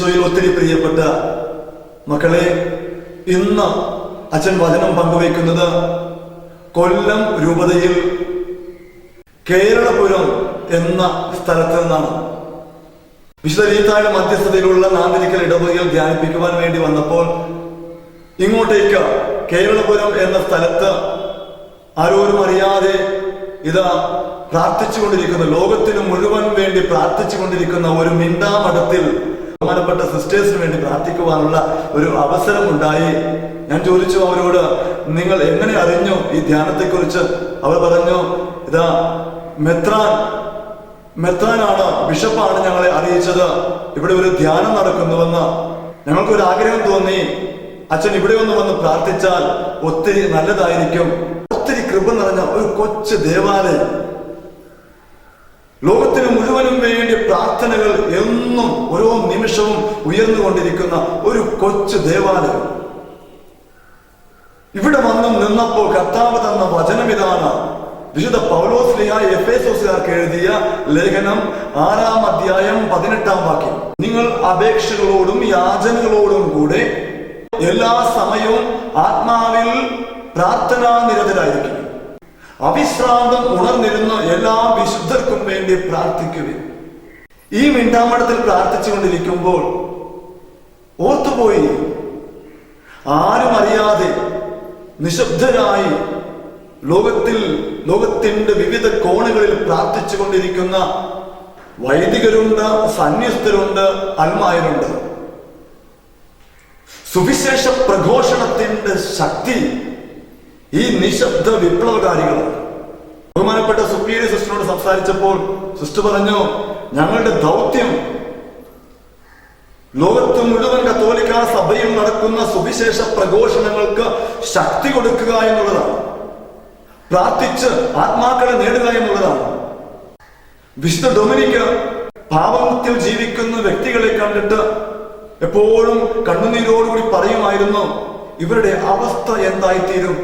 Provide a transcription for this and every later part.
ഈശോയിൽ ഒത്തിരി പ്രിയപ്പെട്ട മക്കളെ ഇന്ന് അച്ഛൻ വചനം പങ്കുവയ്ക്കുന്നത് കൊല്ലം രൂപതയിൽ കേരളപുരം എന്ന സ്ഥലത്ത് നിന്നാണ്. വിശുദ്ധ മധ്യസ്ഥതയിലുള്ള നാന്തിരിക്കൽ ഇടവകയിൽ ധ്യാനിപ്പിക്കുവാൻ വേണ്ടി വന്നപ്പോൾ ഇങ്ങോട്ടേക്ക് കേരളപുരം എന്ന സ്ഥലത്ത് ആരോരും അറിയാതെ ഇതാ പ്രാർത്ഥിച്ചുകൊണ്ടിരിക്കുന്ന. ലോകത്തിന് മുഴുവൻ വേണ്ടി പ്രാർത്ഥിച്ചുകൊണ്ടിരിക്കുന്ന ഒരു മിണ്ടാമഠത്തിൽ ബഹുമാനപ്പെട്ട സിസ്റ്റേഴ്സിന് വേണ്ടി പ്രാർത്ഥിക്കുവാനുള്ള ഒരു അവസരം ഉണ്ടായി. ഞാൻ ചോദിച്ചു അവരോട് നിങ്ങൾ എങ്ങനെ അറിഞ്ഞു ഈ ധ്യാനത്തെക്കുറിച്ച്? അവർ പറഞ്ഞു ഇതാ മെത്രാൻ മെത്രാനാണ് ബിഷപ്പാണ് ഞങ്ങളെ അറിയിച്ചത്. ഇവിടെ ഒരു ധ്യാനം നടക്കുന്നുവെന്ന്. ഞങ്ങൾക്കൊരു ആഗ്രഹം തോന്നി. അച്ഛൻ ഇവിടെ ഒന്ന് വന്ന് പ്രാർത്ഥിച്ചാൽ ഒത്തിരി നല്ലതായിരിക്കും. ഒത്തിരി കൃപ നിറഞ്ഞ ഒരു കൊച്ചു ദേവാലയം. ലോകത്തിന് മുഴുവനും വേണ്ടി പ്രാർത്ഥനകൾ എന്നും ഓരോ നിമിഷവും ഉയർന്നുകൊണ്ടിരിക്കുന്ന ഒരു കൊച്ചു ദേവാലയം. ഇവിടെ വന്നു നിന്നപ്പോൾ കർത്താവ് തന്ന വചനം ഇതാണ്. വിശുദ്ധ പൗലോസ്ലിഹ എഫേസോസുകാർക്ക് എഴുതിയ ലേഖനം ആറാം അധ്യായം പതിനെട്ടാം വാക്യം. നിങ്ങൾ അപേക്ഷകളോടും യാചനകളോടും കൂടെ എല്ലാ സമയവും ആത്മാവിൽ പ്രാർത്ഥനാ നിരതരായിരിക്കും അവിശ്രാന്തം ഉണർന്നിരുന്ന എല്ലാ വിശുദ്ധർക്കും വേണ്ടി പ്രാർത്ഥിക്കുവിൻ. ഈ മിണ്ടാമടത്തിൽ പ്രാർത്ഥിച്ചുകൊണ്ടിരിക്കുമ്പോൾ ഓർത്തുപോയി. ആരും അറിയാതെ നിശബ്ദരായി ലോകത്തിൽ ലോകത്തിന്റെ വിവിധ കോണുകളിൽ പ്രാർത്ഥിച്ചു കൊണ്ടിരിക്കുന്ന വൈദികരുണ്ട് സന്യസ്തരുണ്ട് അൽമായരുണ്ട് സുവിശേഷ പ്രഘോഷണത്തിന്റെ ശക്തി ഈ നിശബ്ദ വിപ്ലവകാരികൾ. ബഹുമാനപ്പെട്ട സുപ്പീരിയർ സിസ്റ്ററിനോട് സംസാരിച്ചപ്പോൾ സിസ്റ്റർ പറഞ്ഞു ഞങ്ങളുടെ ദൗത്യം ലോകത്ത് മുഴുവൻ കത്തോലിക്ക സഭയിൽ നടക്കുന്ന സുവിശേഷ പ്രഘോഷണങ്ങൾക്ക് ശക്തി കൊടുക്കുക എന്നുള്ളതാണ്. പ്രാർത്ഥിച്ച് ആത്മാക്കളെ നേടുക എന്നുള്ളതാണ്. വിശുദ്ധ ഡൊമിനിക്ക് പാപത്തിൽ ജീവിക്കുന്ന വ്യക്തികളെ കണ്ടിട്ട് എപ്പോഴും കണ്ണുനീരോടുകൂടി പറയുമായിരുന്നു ഇവരുടെ അവസ്ഥ എന്തായിത്തീരും?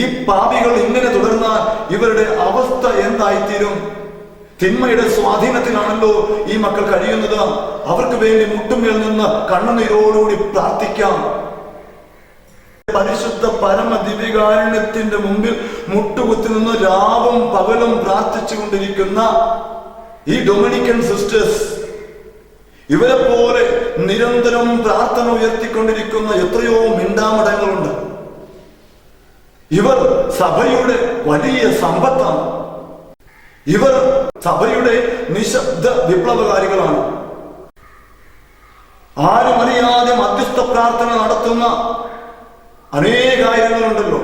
ഈ പാപികൾ ഇങ്ങനെ തുടർന്നാൽ ഇവരുടെ അവസ്ഥ എന്തായിത്തീരും? തിന്മയുടെ സ്വാധീനത്തിലാണല്ലോ ഈ മക്കൾ കഴിയുന്നത്. അവർക്ക് വേണ്ടി മുട്ടുമേൽ നിന്ന് കണ്ണുനീരോടുകൂടി പ്രാർത്ഥിക്കാം. പരിശുദ്ധ പരമ ദിവ്യകാരുണ്യത്തിന്റെ മുമ്പിൽ മുട്ടുകുത്തി നിന്ന് രാവും പകലും പ്രാർത്ഥിച്ചു കൊണ്ടിരിക്കുന്ന ഈ ഡൊമിനിക്കൻ സിസ്റ്റേഴ്സ് ഇവരെ പോലെ നിരന്തരം പ്രാർത്ഥന ഉയർത്തിക്കൊണ്ടിരിക്കുന്ന എത്രയോ മിണ്ടാമടങ്ങളുണ്ട് ഇവർ സഭയുടെ വലിയ സമ്പത്താണ്. ഇവർ സഭയുടെ നിശബ്ദ വിപ്ലവകാരികളാണ്. ആരും അറിയാതെ മധ്യസ്ഥ പ്രാർത്ഥന നടത്തുന്ന അനേകായിരങ്ങളുണ്ടല്ലോ.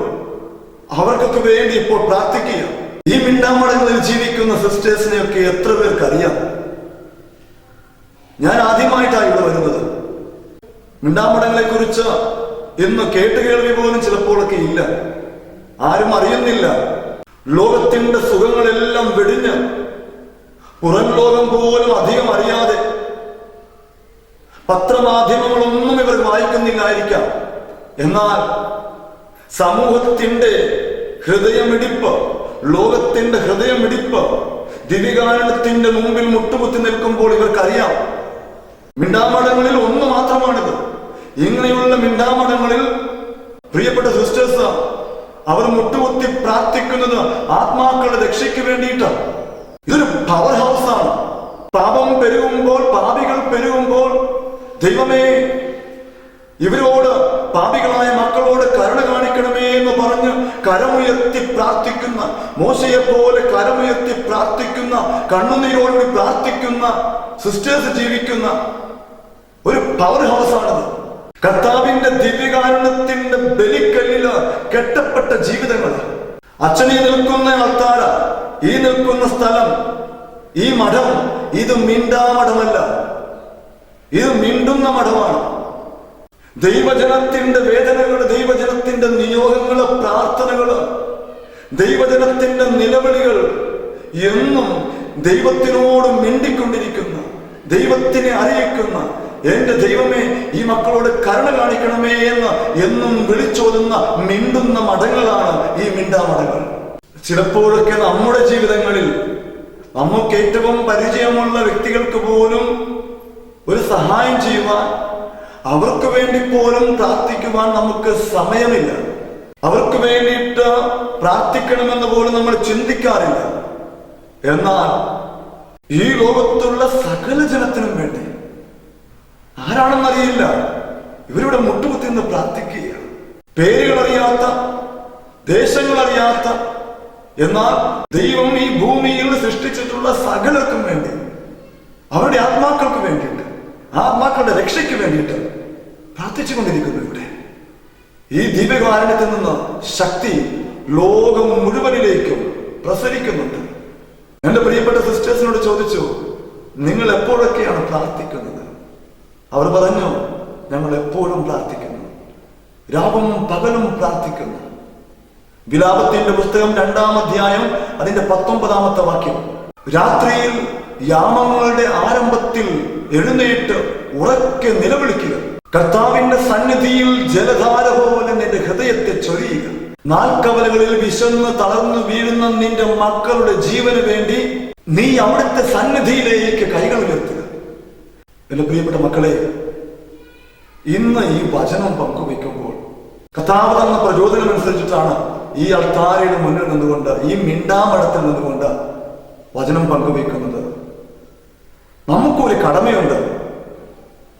അവർക്കൊക്കെ വേണ്ടി ഇപ്പോൾ പ്രാർത്ഥിക്കുക. ഈ മിണ്ടാമടങ്ങളിൽ ജീവിക്കുന്ന സിസ്റ്റേഴ്സിനെയൊക്കെ എത്ര പേർക്ക് അറിയാം ഞാൻ ആദ്യമായിട്ടാണ് ഇവിടെ വരുന്നത്. മിണ്ടാമടങ്ങളെ കുറിച്ച് ഇന്ന് കേട്ടുകേൾവി പോലും ചിലപ്പോഴൊക്കെ ഇല്ല. ആരും അറിയുന്നില്ല. ലോകത്തിന്റെ സുഖങ്ങളെല്ലാം വെടിഞ്ഞ് പുറം ലോകം പോലും അധികം അറിയാതെ പത്രമാധ്യമങ്ങളൊന്നും ഇവർ വായിക്കുന്നില്ലായിരിക്കാം. എന്നാൽ സമൂഹത്തിന്റെ ഹൃദയമിടിപ്പ് ലോകത്തിന്റെ ഹൃദയമിടിപ്പ് ദിവികാരണത്തിന്റെ മുമ്പിൽ മുട്ടുകുത്തി നിൽക്കുമ്പോൾ ഇവർക്കറിയാം. മിണ്ടാമടങ്ങളിൽ ഒന്ന് മാത്രമാണിത്. ഇങ്ങനെയുള്ള മിണ്ടാമടങ്ങളിൽ പ്രിയപ്പെട്ട സിസ്റ്റേഴ്സ് അവർ മുട്ടുകുത്തി പ്രാർത്ഥിക്കുന്നത് ആത്മാക്കളുടെ രക്ഷയ്ക്ക് വേണ്ടിയിട്ടാണ് ഇതൊരു പവർ ഹൗസ് ആണ്. പാപം പെരുകുമ്പോൾ പാപികൾ പെരുകുമ്പോൾ ദൈവമേ ഇവരോട് പാപികളായ മക്കളോട് കരുണ കാണിക്കണമേ എന്ന് പറഞ്ഞ് കരമുയർത്തി പ്രാർത്ഥിക്കുന്ന മോശയെ പോലെ കരമുയർത്തി പ്രാർത്ഥിക്കുന്ന കണ്ണുനീരോടുകൂടി പ്രാർത്ഥിക്കുന്ന സിസ്റ്റേഴ്സ് ജീവിക്കുന്ന ഒരു പവർ ഹൗസ് ആണത്. കർത്താവിന്റെ ദിവ്യകാരണത്തിന്റെ ബലിക്കല്ലിൽ കെട്ടപ്പെട്ട ജീവിതങ്ങൾ അച്ഛനെ നിൽക്കുന്ന ആൾത്താര ഈ നിൽക്കുന്ന സ്ഥലം ഈ മഠം ഇത് മിണ്ടാമഠമല്ല ഇത് മിണ്ടുന്ന മഠമാണ്. ദൈവജനത്തിന്റെ വേദനകൾ ദൈവജനത്തിന്റെ നിയോഗങ്ങൾ പ്രാർത്ഥനകൾ ദൈവജനത്തിന്റെ നിലവിളികൾ എന്നും ദൈവത്തിനോട് മിണ്ടിക്കൊണ്ടിരിക്കുന്ന ദൈവത്തിനെ അറിയിക്കുന്ന എന്റെ ദൈവമേ ഈ മക്കളോട് കരുണ കാണിക്കണമേ എന്ന് എന്നും വിളിച്ചോതുന്ന മിണ്ടുന്ന മഠങ്ങളാണ് ഈ മിണ്ടാമടങ്ങൾ ചിലപ്പോഴൊക്കെ നമ്മുടെ ജീവിതങ്ങളിൽ നമുക്ക് ഏറ്റവും പരിചയമുള്ള വ്യക്തികൾക്ക് പോലും ഒരു സഹായം ചെയ്യുവാൻ അവർക്ക് വേണ്ടി പോലും പ്രാർത്ഥിക്കുവാൻ നമുക്ക് സമയമില്ല. അവർക്ക് വേണ്ടിയിട്ട് പ്രാർത്ഥിക്കണമെന്ന് പോലും നമ്മൾ ചിന്തിക്കാറില്ല. എന്നാൽ ഈ ലോകത്തുള്ള സകല ജനത്തിനും വേണ്ടി ആരാണെന്നറിയില്ല. ഇവരിവിടെ മുട്ടുകുത്തി നിന്ന് പ്രാർത്ഥിക്കുകയാണ്. പേരുകൾ അറിയാത്ത ദേശങ്ങൾ അറിയാത്ത എന്നാൽ ദൈവം ഈ ഭൂമിയിൽ സൃഷ്ടിച്ചിട്ടുള്ള സകലർക്കും വേണ്ടി അവരുടെ ആത്മാക്കൾക്ക് വേണ്ടിയിട്ട് ആത്മാക്കളുടെ രക്ഷയ്ക്ക് വേണ്ടിയിട്ട് പ്രാർത്ഥിച്ചുകൊണ്ടിരിക്കുന്നു ഇവിടെ. ഈ ദിവ്യകാരണത്തിൽ നിന്ന് ശക്തി ലോകം മുഴുവനിലേക്കും പ്രസരിക്കുന്നുണ്ട്. എന്റെ പ്രിയപ്പെട്ട സിസ്റ്റേഴ്സിനോട് ചോദിച്ചു നിങ്ങൾ എപ്പോഴൊക്കെയാണ് പ്രാർത്ഥിക്കുന്നത്? അവർ പറഞ്ഞു ഞങ്ങൾ എപ്പോഴും പ്രാർത്ഥിക്കുന്നു. രാവും പകലും പ്രാർത്ഥിക്കുന്നു. വിലാപത്തിന്റെ പുസ്തകം രണ്ടാം അധ്യായം അതിന്റെ പത്തൊമ്പതാമത്തെ വാക്യം. രാത്രിയിൽ യാമങ്ങളുടെ ആരംഭത്തിൽ എഴുന്നേറ്റ് ഉറക്കെ നിലവിളിക്കുക. കർത്താവിന്റെ സന്നിധിയിൽ ജലധാര പോലെ നിന്റെ ഹൃദയത്തെ ചൊരിയുക. നാൽക്കവലകളിൽ വിശന്ന് തളർന്നു വീഴുന്ന നിന്റെ മക്കളുടെ ജീവന് വേണ്ടി നീ അവിടുത്തെ സന്നിധിയിലേക്ക് കൈകൾ ഉയർത്തുക. എന്റെ പ്രിയപ്പെട്ട മക്കളെ ഇന്ന് ഈ വചനം പങ്കുവെക്കുമ്പോൾ കഥാവ് തന്ന പ്രചോദനം അനുസരിച്ചിട്ടാണ് ഈ അൾത്താരയുടെ മുന്നിൽ നിന്നുകൊണ്ട് ഈ മിണ്ടാമടത്തിൽ നിന്നുകൊണ്ട് വചനം പങ്കുവെക്കുന്നത് നമുക്കൊരു കടമയുണ്ട്.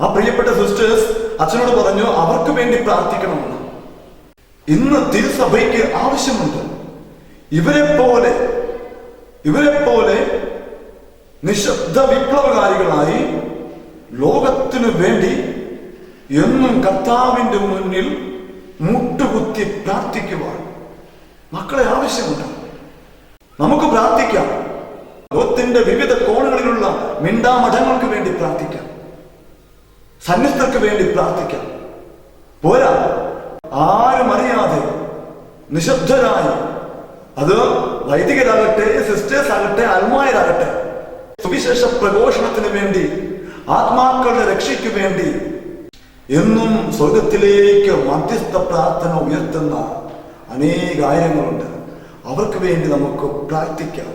ആ പ്രിയപ്പെട്ട സിസ്റ്റേഴ്സ് അച്ഛനോട് പറഞ്ഞു അവർക്ക് വേണ്ടി പ്രാർത്ഥിക്കണമെന്ന്. ഇന്ന് തിരുസഭയ്ക്ക് ആവശ്യമുണ്ട്. ഇവരെ പോലെ ഇവരെ പോലെ നിശബ്ദ വിപ്ലവകാരികളായി ലോകത്തിനു വേണ്ടി എന്നും കർത്താവിന്റെ മുന്നിൽ മുട്ടുകുത്തി പ്രാർത്ഥിക്കുവാൻ മക്കളെ ആവശ്യമുണ്ട്. നമുക്ക് പ്രാർത്ഥിക്കാം. ലോകത്തിന്റെ വിവിധ കോണുകളിലുള്ള മിണ്ടാമഠങ്ങൾക്ക് വേണ്ടി പ്രാർത്ഥിക്കാം. സന്നിസ്ഥർക്ക് വേണ്ടി പ്രാർത്ഥിക്കാം. പോരാ. ആരും അറിയാതെ നിശബ്ദരായി. അത് വൈദികരാകട്ടെ സിസ്റ്റേഴ്സ് ആകട്ടെ അൽമായരാകട്ടെ. സുവിശേഷ പ്രഘോഷണത്തിന് വേണ്ടി ആത്മാക്കളുടെ രക്ഷയ്ക്ക് വേണ്ടി എന്നും സ്വർഗത്തിലേക്ക് മധ്യസ്ഥ പ്രാർത്ഥന ഉയർത്തുന്ന അനേകായിരങ്ങളുണ്ട്. അവർക്ക് വേണ്ടി നമുക്ക് പ്രാർത്ഥിക്കാം.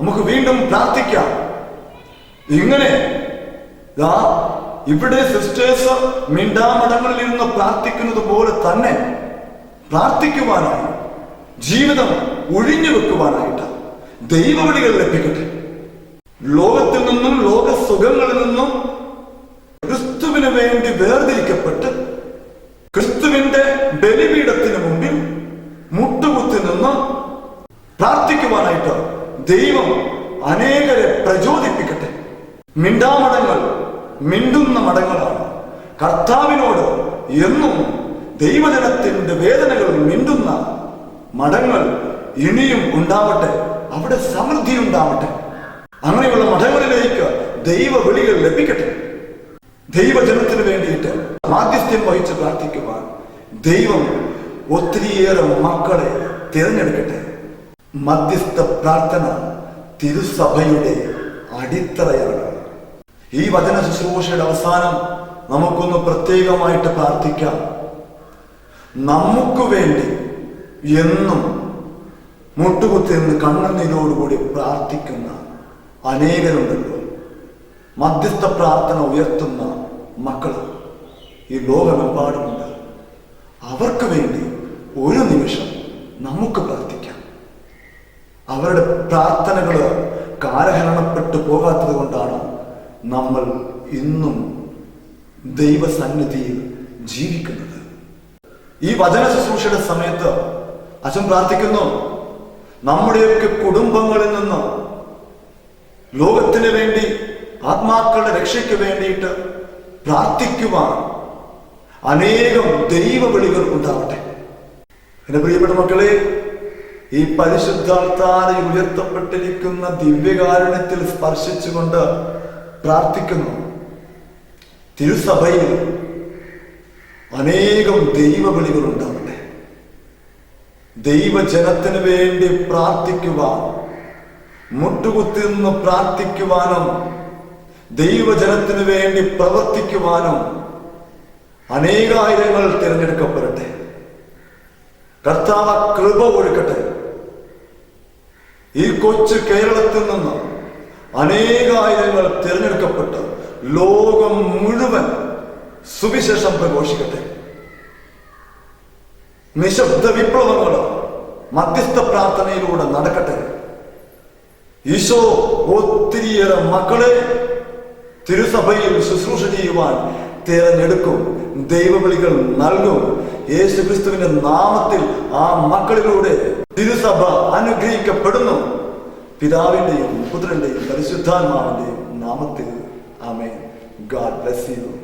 നമുക്ക് വീണ്ടും പ്രാർത്ഥിക്കാം. ഇങ്ങനെ ദാ ഇവിടെ സിസ്റ്റേഴ്സ് മിണ്ടാമടങ്ങളിൽ ഇരുന്ന് പ്രാർത്ഥിക്കുന്നത് പോലെ തന്നെ പ്രാർത്ഥിക്കുവാനായി ജീവിതം ഒഴിഞ്ഞു വെക്കുവാനായിട്ട് ദൈവവിളികൾ ലഭിക്കട്ടെ. ലോകത്തിൽ നിന്നും ലോക സുഖങ്ങളിൽ നിന്നും ക്രിസ്തുവിന് വേണ്ടി വേർതിരിക്കപ്പെട്ട് ക്രിസ്തുവിന്റെ ബലിപീഠത്തിന് മുമ്പിൽ മുട്ടുകുത്തി നിന്ന് പ്രാർത്ഥിക്കുവാനായിട്ട് ദൈവം അനേകരെ പ്രചോദിപ്പിക്കട്ടെ. മിണ്ടാമടങ്ങൾ മിണ്ടുന്ന മടങ്ങളാണ്. കർത്താവിനോട് എന്നും ദൈവജനത്തിന്റെ വേദനകൾ മിണ്ടുന്ന മടങ്ങൾ ഇനിയും ഉണ്ടാവട്ടെ. അവിടെ സമൃദ്ധി ഉണ്ടാവട്ടെ അങ്ങനെയുള്ള മഠങ്ങളിലേക്ക് ദൈവ വിളികൾ ലഭിക്കട്ടെ. ദൈവജനത്തിന് വേണ്ടിയിട്ട് മാധ്യസ്ഥ്യം വഹിച്ച് പ്രാർത്ഥിക്കുവാൻ ദൈവം ഒത്തിരിയേറെ മക്കളെ തിരഞ്ഞെടുക്കട്ടെ. മധ്യസ്ഥ പ്രാർത്ഥന തിരുസഭയുടെ അടിത്തറയാണ് ഈ വചന ശുശ്രൂഷയുടെ അവസാനം നമുക്കൊന്ന് പ്രത്യേകമായിട്ട് പ്രാർത്ഥിക്കാം. നമുക്ക് വേണ്ടി എന്നും മുട്ടുകുത്തി നിന്ന് കണ്ണുനീരോടുകൂടി പ്രാർത്ഥിക്കുന്ന അനേകരുണ്ടല്ലോ. മധ്യസ്ഥ പ്രാർത്ഥന ഉയർത്തുന്ന മക്കൾ ഈ ലോകമെമ്പാടുമുണ്ട്. അവർക്ക് വേണ്ടി ഒരു നിമിഷം നമുക്ക് പ്രാർത്ഥിക്കാം. അവരുടെ പ്രാർത്ഥനകൾ കാലഹരണപ്പെട്ടു പോകാത്തത് കൊണ്ടാണ് നമ്മൾ ഇന്നും ദൈവസന്നിധിയിൽ ജീവിക്കുന്നത്. ഈ വചന ശുശ്രൂഷയുടെ സമയത്ത് അച്ഛൻ പ്രാർത്ഥിക്കുന്നു നമ്മുടെയൊക്കെ കുടുംബങ്ങളിൽ നിന്ന് ലോകത്തിന് വേണ്ടി ആത്മാക്കളുടെ രക്ഷയ്ക്ക് വേണ്ടിയിട്ട് പ്രാർത്ഥിക്കുവാൻ അനേകം ദൈവവിളികൾ ഉണ്ടാവട്ടെ. എന്റെ പ്രിയപ്പെട്ട മക്കളെ ഈ പരിശുദ്ധാൾത്താരിൽ ഉയർത്തപ്പെട്ടിരിക്കുന്ന ദിവ്യകാരുണ്യത്തിൽ സ്പർശിച്ചുകൊണ്ട് പ്രാർത്ഥിക്കുന്നു. തിരുസഭയിൽ അനേകം ദൈവവിളികൾ ഉണ്ടാവട്ടെ. ദൈവജനത്തിന് വേണ്ടി പ്രാർത്ഥിക്കുവാൻ മുട്ടുകുത്തി നിന്ന് പ്രാർത്ഥിക്കുവാനും ദൈവജനത്തിന് വേണ്ടി പ്രവർത്തിക്കുവാനും അനേകായിരങ്ങൾ തിരഞ്ഞെടുക്കപ്പെടട്ടെ. കർത്താവ് കൃപ ഒഴുക്കട്ടെ ഈ കൊച്ചു കേരളത്തിൽ നിന്ന് അനേകായിരങ്ങൾ തിരഞ്ഞെടുക്കപ്പെട്ട് ലോകം മുഴുവൻ സുവിശേഷം പ്രഘോഷിക്കട്ടെ. നിശബ്ദ വിപ്ലവങ്ങൾ മധ്യസ്ഥ പ്രാർത്ഥനയിലൂടെ നടക്കട്ടെ. ഈശോ ഒത്തിരിയേറെ മക്കളെ തിരുസഭയിൽ ശുശ്രൂഷ ചെയ്യുവാൻ തിരഞ്ഞെടുക്കും ദൈവവിളികൾ നൽകും. യേശു ക്രിസ്തുവിന്റെ നാമത്തിൽ ആ മക്കളിലൂടെ തിരുസഭ അനുഗ്രഹിക്കപ്പെടുന്നു. പിതാവിന്റെയും പുത്രന്റെയും പരിശുദ്ധാത്മാവിന്റെയും നാമത്തിൽ. ആമേ ഗാഡ് ബ്ലസ് യു.